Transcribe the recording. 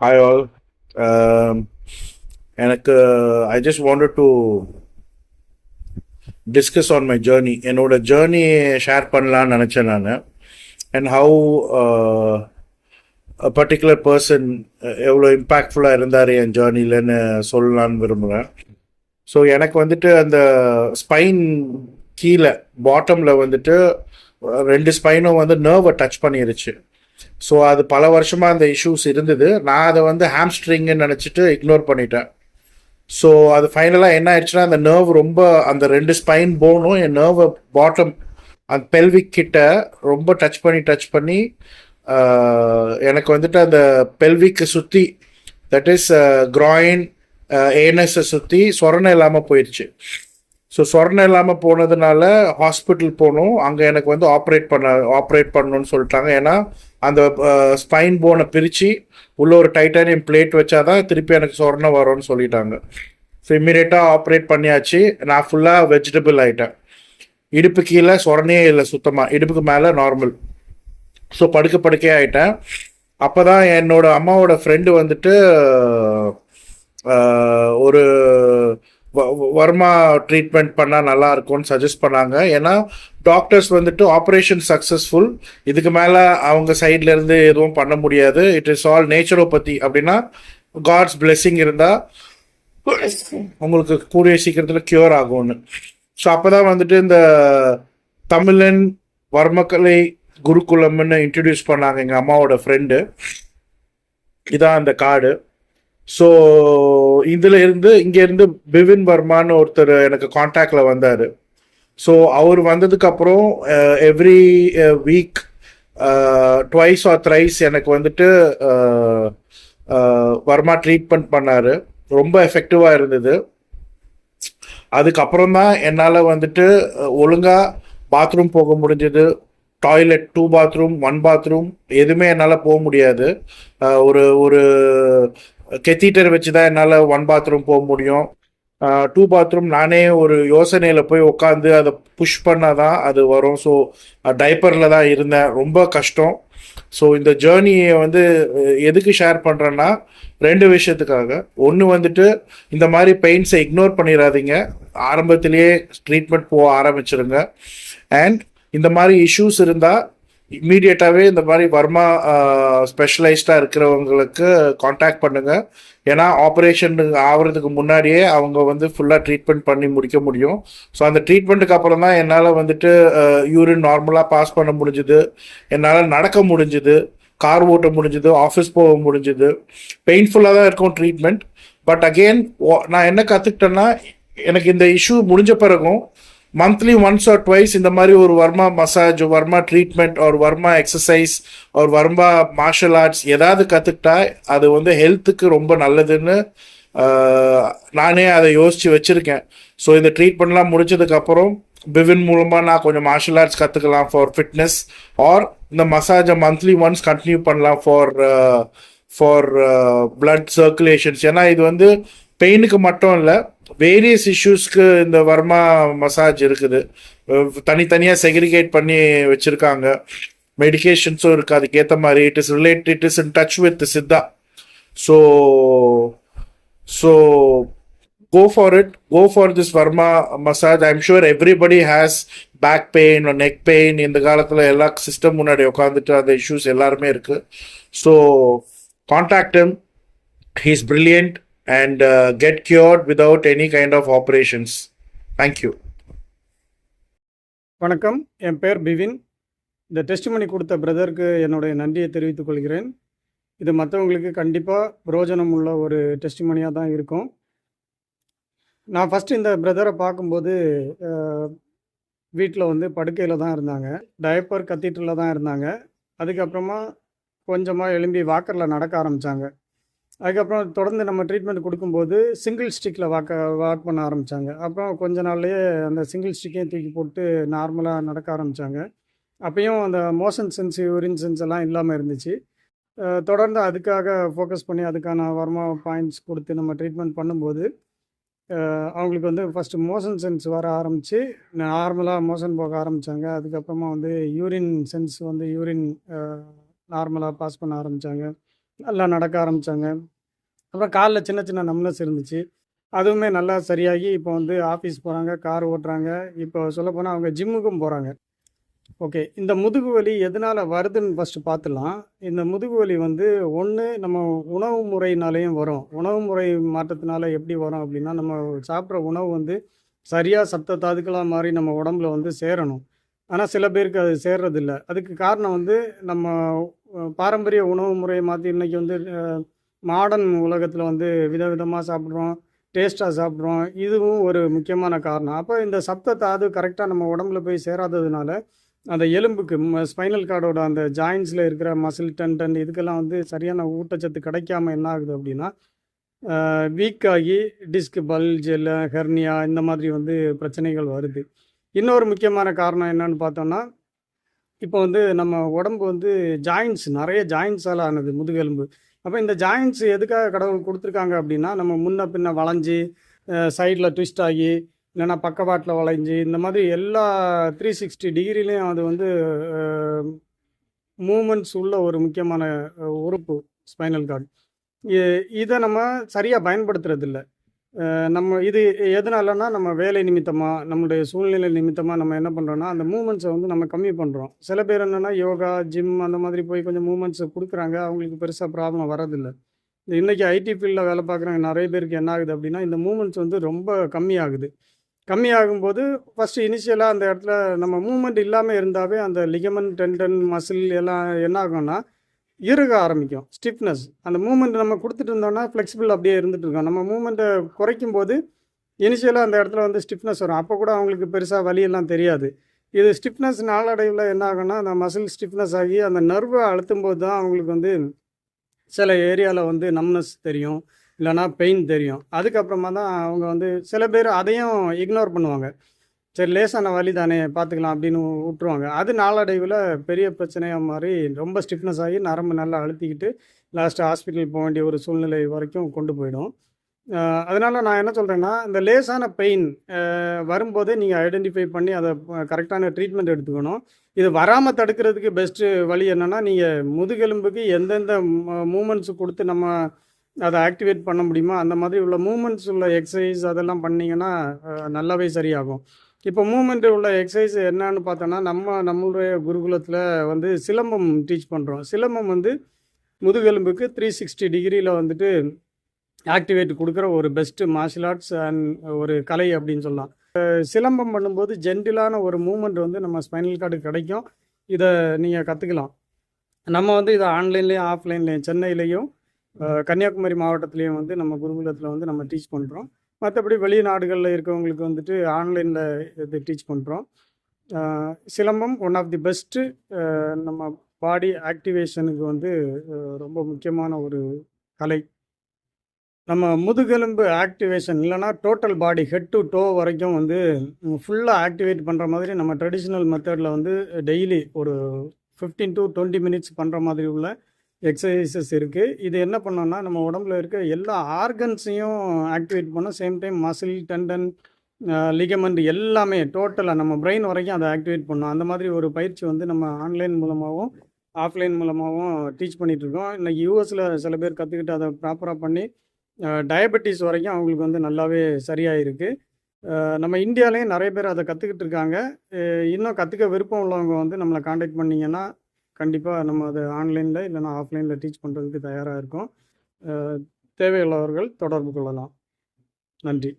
Hi all um, எனக்கு I just wanted to discuss on my journey என்னோட journey share பண்ணலான்னு நினச்சேன் நான். அண்ட் ஹவு பர்டிகுலர் பர்சன் எவ்வளோ இம்பேக்ட்ஃபுல்லாக இருந்தார் என் ஜேர்னிலன்னு சொல்லலான்னு விரும்புகிறேன் ஸோ எனக்கு வந்துட்டு அந்த ஸ்பைன் கீழே பாட்டமில் வந்துட்டு ரெண்டு ஸ்பைனும் வந்து நர்வை டச் பண்ணிருச்சு. ஸோ அது பல வருஷமாக அந்த இஷ்யூஸ் இருந்தது. நான் அதை வந்து ஹாம்ஸ்ட்ரிங்னு நினச்சிட்டு இக்னோர் பண்ணிட்டேன். ஸோ அது ஃபைனலாக என்ன ஆயிடுச்சுன்னா அந்த நர்வ் ரொம்ப அந்த ரெண்டு ஸ்பைன் போனும் என் நர்வை பாட்டம் அந்த பெல்விக் கிட்ட ரொம்ப டச் பண்ணி டச் பண்ணி எனக்கு வந்துட்டு அந்த பெல்விக்கு சுற்றி தட் இஸ் கிராயின் ஏனஸை சுற்றி சொரணை இல்லாமல் போயிடுச்சு ஸோ சொர்ணம் இல்லாமல் போனதுனால ஹாஸ்பிட்டல் போனோம். அங்கே எனக்கு வந்து ஆப்ரேட் பண்ண ஆப்ரேட் பண்ணணும்னு சொல்லிட்டாங்க. ஏன்னா அந்த ஸ்பைன் போனை பிரித்து உள்ள ஒரு டைட்டானியம் பிளேட் வச்சாதான் திருப்பி எனக்கு சொர்ணம் வரும்னு சொல்லிட்டாங்க. ஸோ இம்மீடியட்டாக ஆப்ரேட் பண்ணியாச்சு. நான் ஃபுல்லாக வெஜிடபிள் ஆகிட்டேன் இடுப்பு கீழே சொரணையே இல்லை சுத்தமாக இடுப்புக்கு மேலே நார்மல் ஸோ படுக்க படுக்கையே ஆகிட்டேன் அப்போ தான் என்னோட அம்மாவோட ஃப்ரெண்டு வந்துட்டு ஒரு வர்மா ட்ரீட்மெண்ட் பண்ணால் நல்லா இருக்கும்னு சஜஸ்ட் பண்ணாங்க. ஏன்னா டாக்டர்ஸ் வந்துட்டு ஆப்ரேஷன் சக்ஸஸ்ஃபுல் இதுக்கு மேலே அவங்க சைட்லேருந்து எதுவும் பண்ண முடியாது. இட் இஸ் ஆல் நேச்சுரோபதி அப்படின்னா காட்ஸ் பிளெஸ்ஸிங் இருந்தால் உங்களுக்கு கூடிய சீக்கிரத்தில் க்யூர் ஆகும்னு. ஸோ அப்போ தான் வந்துட்டு இந்த தமிழன் வர்மக்கலை குருகுலம்னு இன்ட்ரடியூஸ் பண்ணாங்க எங்கள் அம்மாவோட ஃப்ரெண்டு இதான் அந்த கார்டு. ஸோ இதில் இருந்து இங்கேருந்து பிபின் வர்மான்னு ஒருத்தர் எனக்கு காண்டாக்டில் வந்தார். ஸோ அவர் வந்ததுக்கு அப்புறம் every week twice or thrice எனக்கு வந்துட்டு வர்மா ட்ரீட்மெண்ட் பண்ணார். ரொம்ப எஃபெக்டிவாக இருந்தது. அதுக்கப்புறம் தான் என்னால் வந்துட்டு ஒழுங்காக பாத்ரூம் போக முடிஞ்சது. Toilet two bathroom one bathroom எதுவுமே என்னால் போக முடியாது. ஒரு ஒரு கெத்தீட்டர் வச்சு தான் என்னால் ஒன் பாத்ரூம் போக முடியும். டூ பாத்ரூம் நானே ஒரு யோசனையில் போய் உட்காந்து அதை புஷ் பண்ணால் தான் அது வரும். ஸோ டைப்பரில் தான் இருந்தேன். ரொம்ப கஷ்டம். ஸோ இந்த ஜேர்னியை வந்து எதுக்கு ஷேர் பண்ணுறேன்னா ரெண்டு விஷயத்துக்காக. ஒன்று வந்துட்டு இந்த மாதிரி பெயின்ஸை இக்னோர் பண்ணிடாதீங்க ஆரம்பத்திலேயே ட்ரீட்மெண்ட் போக ஆரம்பிச்சிருங்க. அண்ட் இந்த மாதிரி இஷ்யூஸ் இருந்தால் இம்மீடியட்டாகவே இந்த மாதிரி வர்மா ஸ்பெஷலைஸ்டாக இருக்கிறவங்களுக்கு காண்டாக்ட் பண்ணுங்க. ஏன்னா ஆப்ரேஷன் ஆகிறதுக்கு முன்னாடியே அவங்க வந்து ஃபுல்லாக ட்ரீட்மெண்ட் பண்ணி முடிக்க முடியும். ஸோ அந்த ட்ரீட்மெண்ட்டுக்கு அப்புறம் தான் என்னால் வந்துட்டு யூரின் நார்மலாக பாஸ் பண்ண முடிஞ்சுது. என்னால் நடக்க முடிஞ்சுது. கார் ஓட்ட முடிஞ்சுது ஆஃபீஸ் போக முடிஞ்சுது. பெயின்ஃபுல்லாக தான் இருக்கும் ட்ரீட்மெண்ட் பட் அகெயின் நான் என்ன கற்றுக்கிட்டேன்னா எனக்கு இந்த இஷ்யூ முடிஞ்ச பிறகும் மந்த்லி ஒன்ஸ் ஆர் ட்வைஸ் இந்த மாதிரி ஒரு வர்மா மசாஜ் வர்மா ட்ரீட்மெண்ட் ஒரு வர்மா எக்ஸசைஸ் ஒரு வர்மா மார்ஷல் ஆர்ட்ஸ் ஏதாவது கற்றுக்கிட்டா அது வந்து ஹெல்த்துக்கு ரொம்ப நல்லதுன்னு நானே அதை யோசித்து வச்சுருக்கேன். ஸோ இந்த ட்ரீட்மெண்ட்லாம் முடிச்சதுக்கப்புறம் பிவின் மூலமாக நான் கொஞ்சம் மார்ஷல் ஆர்ட்ஸ் கற்றுக்கலாம் ஃபார் ஃபிட்னஸ் ஆர் இந்த மசாஜை மந்த்லி ஒன்ஸ் கண்டினியூ பண்ணலாம் ஃபார் ஃபார் பிளட் சர்க்குலேஷன்ஸ் ஏன்னா இது வந்து பெயினுக்கு மட்டும் இல்லை வேரியஸ் இஷ்யூஸ்க்கு இந்த வர்மா மசாஜ் இருக்குது. தனித்தனியாக செக்ரிகேட் பண்ணி வச்சுருக்காங்க. மெடிகேஷன்ஸும் இருக்குது அதுக்கேற்ற மாதிரி it is relate it is in touch with Siddha so so go for it. Go for this varma massage. I'm sure everybody has back pain neck pain இந்த காலத்தில் எல்லா சிஸ்டம் முன்னாடி உட்காந்துட்டு அந்த இஷ்யூஸ் எல்லாருமே இருக்கு. So contact he's brilliant and uh, get cured without any kind of operations. Thank you. வணக்கம். என் பேர் பிவின். இந்த டெஸ்டிமனி கொடுத்த பிரதருக்கு என்னுடைய நன்றியை தெரிவித்துக் கொள்கிறேன். இது மற்றவங்களுக்கு கண்டிப்பாக பிரயோஜனம் உள்ள ஒரு டெஸ்டிமனியாக தான் இருக்கும். நான் ஃபஸ்ட்டு இந்த பிரதரை பார்க்கும்போது வீட்டில் வந்து படுக்கையில் தான் இருந்தாங்க. டயப்பர் கத்தீட்ரில் தான் இருந்தாங்க. அதுக்கப்புறமா கொஞ்சமாக எழும்பி வாக்கரில் நடக்க ஆரம்பித்தாங்க அதுக்கப்புறம் தொடர்ந்து நம்ம ட்ரீட்மெண்ட் கொடுக்கும்போது சிங்கிள் ஸ்டிக்கில் வாக்க வாக் பண்ண ஆரம்பித்தாங்க அப்புறம் கொஞ்ச நாள்லேயே அந்த சிங்கிள் ஸ்டிக்கையும் தூக்கி போட்டு நார்மலாக நடக்க ஆரம்பித்தாங்க அப்பயும் அந்த மோஷன் சென்ஸ் யூரின் சென்ஸ் எல்லாம் இல்லாமல் இருந்துச்சு. தொடர்ந்து அதுக்காக ஃபோக்கஸ் பண்ணி அதுக்கான வர்மா பாயிண்ட்ஸ் கொடுத்து நம்ம ட்ரீட்மெண்ட் பண்ணும்போது அவங்களுக்கு வந்து ஃபஸ்ட்டு மோஷன் சென்ஸ் வர ஆரம்பித்து நார்மலாக மோஷன் போக ஆரம்பித்தாங்க அதுக்கப்புறமா வந்து யூரின் சென்ஸ் வந்து யூரின் நார்மலாக பாஸ் பண்ண ஆரம்பித்தாங்க நல்லா நடக்க ஆரம்பித்தாங்க அப்புறம் காலில் சின்ன சின்ன நம்னஸ் இருந்துச்சு. அதுவுமே நல்லா சரியாகி இப்போ வந்து ஆஃபீஸ் போகிறாங்க கார் ஓட்டுறாங்க. இப்போ சொல்லப்போனால் அவங்க ஜிம்முக்கும் போகிறாங்க ஓகே இந்த முதுகு வலி எதனால் வருதுன்னு ஃபஸ்ட்டு பார்த்துலாம் இந்த முதுகு வலி வந்து ஒன்று நம்ம உணவு முறையினாலேயும் வரும். உணவு முறை மாற்றத்தினால எப்படி வரும் அப்படின்னா நம்ம சாப்பிட்ற உணவு வந்து சரியாக சத்த தாதுக்களாக மாதிரி நம்ம உடம்புல வந்து சேரணும். ஆனால் சில பேருக்கு அது சேர்றதில்ல. அதுக்கு காரணம் வந்து நம்ம பாரம்பரிய உணவு முறையை மாற்றி இன்றைக்கி வந்து மாடர்ன் உலகத்தில் வந்து விதவிதமாக சாப்பிட்றோம் டேஸ்ட்டாக சாப்பிட்றோம். இதுவும் ஒரு முக்கியமான காரணம். அப்போ இந்த சப்த தாது கரெக்டாக நம்ம உடம்புல போய் சேராததுனால அந்த எலும்புக்கு ஸ்பைனல் கார்டோட அந்த ஜாயின்ஸில் இருக்கிற மசில் டென்டன் இதுக்கெல்லாம் வந்து சரியான ஊட்டச்சத்து கிடைக்காம என்ன ஆகுது அப்படின்னா வீக் ஆகி டிஸ்க் பல்ஜ் இல்லை ஹெர்னியா இந்த மாதிரி வந்து பிரச்சனைகள் வருது. இன்னொரு முக்கியமான காரணம் என்னன்னு பார்த்தோம்னா இப்போ வந்து நம்ம உடம்பு வந்து ஜாயின்ஸ் நிறைய ஜாயின்ஸால் ஆனது முதுகெலும்பு. அப்போ இந்த ஜாயின்ஸ் எதுக்காக கடவுள் கொடுத்துருக்காங்க அப்படின்னா நம்ம முன்ன பின்ன வளைஞ்சு சைடில் ட்விஸ்ட் ஆகி இல்லைன்னா பக்கவாட்டில் வளைஞ்சு இந்த மாதிரி எல்லா த்ரீ சிக்ஸ்டி டிகிரிலையும் அது வந்து மூமெண்ட்ஸ் உள்ள ஒரு முக்கியமான உறுப்பு ஸ்பைனல் கார்டு இதை நம்ம சரியாக பயன்படுத்துறதில்லை. நம்ம இது எதனாலனா நம்ம வேலை நிமித்தமாக நம்மளுடைய சூழ்நிலை நிமித்தமாக நம்ம என்ன பண்ணுறோன்னா அந்த மூமெண்ட்ஸை வந்து நம்ம கம்மி பண்ணுறோம் சில பேர் என்னென்னா யோகா ஜிம் அந்த மாதிரி போய் கொஞ்சம் மூமெண்ட்ஸை கொடுக்குறாங்க. அவங்களுக்கு பெருசாக ப்ராப்ளம் வரதில்லை. இந்த இன்றைக்கி ஐடி ஃபீல்டில் வேலை பார்க்குறாங்க நிறைய பேருக்கு என்ன ஆகுது அப்படின்னா இந்த மூமெண்ட்ஸ் வந்து ரொம்ப கம்மியாகுது. கம்மியாகும்போது ஃபஸ்ட்டு இனிஷியலாக அந்த இடத்துல நம்ம மூமெண்ட் இல்லாமல் இருந்தாவே அந்த லிகமன் டென்டன் மசில் எல்லாம் என்ன ஆகும்னா இறுக ஆரம்பிக்கும். ஸ்டிஃப்னஸ் அந்த மூமெண்ட் நம்ம கொடுத்துட்டு இருந்தோம்னா ஃப்ளெக்சிபிள் அப்படியே இருந்துட்டு இருக்கோம். நம்ம மூமெண்ட்டை குறைக்கும் போது இனிஷியலாக அந்த இடத்துல வந்து ஸ்டிஃப்னஸ் வரும். அப்போ கூட அவங்களுக்கு பெருசாக வலியெல்லாம் தெரியாது. இது ஸ்டிஃப்னஸ் நாளடைவில் என்ன ஆகும்னா அந்த மசில் ஸ்டிஃப்னஸ் ஆகி அந்த நர்வை அழுத்தும் போது தான் அவங்களுக்கு வந்து சில ஏரியாவில் வந்து நம்னஸ் தெரியும். இல்லைன்னா பெயின் தெரியும். அதுக்கப்புறமா தான் அவங்க வந்து சில பேர் அதையும் இக்னோர் பண்ணுவாங்க. சரி லேசான வலி தானே பார்த்துக்கலாம் அப்படின்னு விட்டுருவாங்க. அது நாளடைவில் பெரிய பிரச்சனையாக மாதிரி ரொம்ப ஸ்டிஃப்னஸ் ஆகி நரம்பு நல்லா அழுத்திக்கிட்டு லாஸ்ட்டு ஹாஸ்பிட்டல் போக வேண்டிய ஒரு சூழ்நிலை வரைக்கும் கொண்டு போயிடும். அதனால் நான் என்ன சொல்கிறேன்னா இந்த லேசான பெயின் வரும்போதே நீங்கள் ஐடென்டிஃபை பண்ணி அதை கரெக்டான ட்ரீட்மெண்ட் எடுத்துக்கணும். இது வராமல் தடுக்கிறதுக்கு பெஸ்ட்டு வழி என்னென்னா நீங்கள் முதுகெலும்புக்கு எந்தெந்த மூமெண்ட்ஸ் கொடுத்து நம்ம அதை ஆக்டிவேட் பண்ண முடியுமோ அந்த மாதிரி உள்ள மூமெண்ட்ஸ் உள்ள எக்ஸசைஸ் அதெல்லாம் பண்ணிங்கன்னா நல்லாவே சரியாகும். இப்போ மூமெண்ட் உள்ள எக்ஸசைஸ் என்னன்னு பார்த்தோன்னா நம்ம நம்மளுடைய குருகுலத்தில் வந்து சிலம்பம் டீச் பண்ணுறோம் சிலம்பம் வந்து முதுகெலும்புக்கு த்ரீ சிக்ஸ்டி டிகிரியில் வந்துட்டு ஆக்டிவேட் கொடுக்குற ஒரு பெஸ்ட்டு மார்ஷியல் ஆர்ட்ஸ் அண்ட் ஒரு கலை அப்படின்னு சொல்லலாம். சிலம்பம் பண்ணும்போது ஜென்டிலான ஒரு மூமெண்ட் வந்து நம்ம ஸ்பைனல் கார்டு கிடைக்கும். இதை நீங்கள் கற்றுக்கலாம் நம்ம வந்து இதை ஆன்லைன்லேயும் ஆஃப்லைன்லேயும் சென்னையிலையும் கன்னியாகுமரி மாவட்டத்துலேயும் வந்து நம்ம குருகுலத்தில் வந்து நம்ம டீச் பண்ணுறோம் மற்றபடி வெளிநாடுகளில் இருக்கவங்களுக்கு வந்துட்டு ஆன்லைனில் இது டீச் பண்ணுறோம் Silambam one of the best நம்ம பாடி ஆக்டிவேஷனுக்கு வந்து ரொம்ப முக்கியமான ஒரு கலை. நம்ம முதுகெலும்பு ஆக்டிவேஷன் இல்லைன்னா total body head to toe வரைக்கும் வந்து ஃபுல்லாக ஆக்டிவேட் பண்ணுற மாதிரி நம்ம ட்ரெடிஷ்னல் மெத்தடில் வந்து டெய்லி ஒரு ஃபிஃப்டீன் டு டுவெண்ட்டி மினிட்ஸ் பண்ணுற மாதிரி உள்ள எக்ஸசைசஸ் இருக்குது இது என்ன பண்ணோம்னா நம்ம உடம்புல இருக்க எல்லா ஆர்கன்ஸையும் ஆக்டிவேட் பண்ணோம். Same time muscle tendon ligament எல்லாமே டோட்டலாக நம்ம பிரெயின் வரைக்கும் அதை ஆக்டிவேட் பண்ணோம். அந்த மாதிரி ஒரு பயிற்சி வந்து நம்ம ஆன்லைன் மூலமாகவும் ஆஃப்லைன் மூலமாகவும் டீச் பண்ணிகிட்ருக்கோம் இன்றைக்கி யூஎஸில் சில பேர் கற்றுக்கிட்டு அதை ப்ராப்பராக பண்ணி டயபெட்டிஸ் வரைக்கும் அவங்களுக்கு வந்து நல்லாவே சரியாயிருக்கு. இருக்குது நம்ம இந்தியாலேயும் நிறைய பேர் அதை கற்றுக்கிட்டு இருக்காங்க. இன்னும் கற்றுக்க விருப்பம் உள்ளவங்க வந்து நம்மளை காண்டாக்ட் பண்ணிங்கன்னா கண்டிப்பாக நம்ம அதை ஆன்லைனில் இல்லைன்னா ஆஃப்லைனில் டீச் பண்ணுறதுக்கு தயாராக இருக்கோம். தேவையுள்ளவர்கள் தொடர்பு கொள்ளலாம். நன்றி.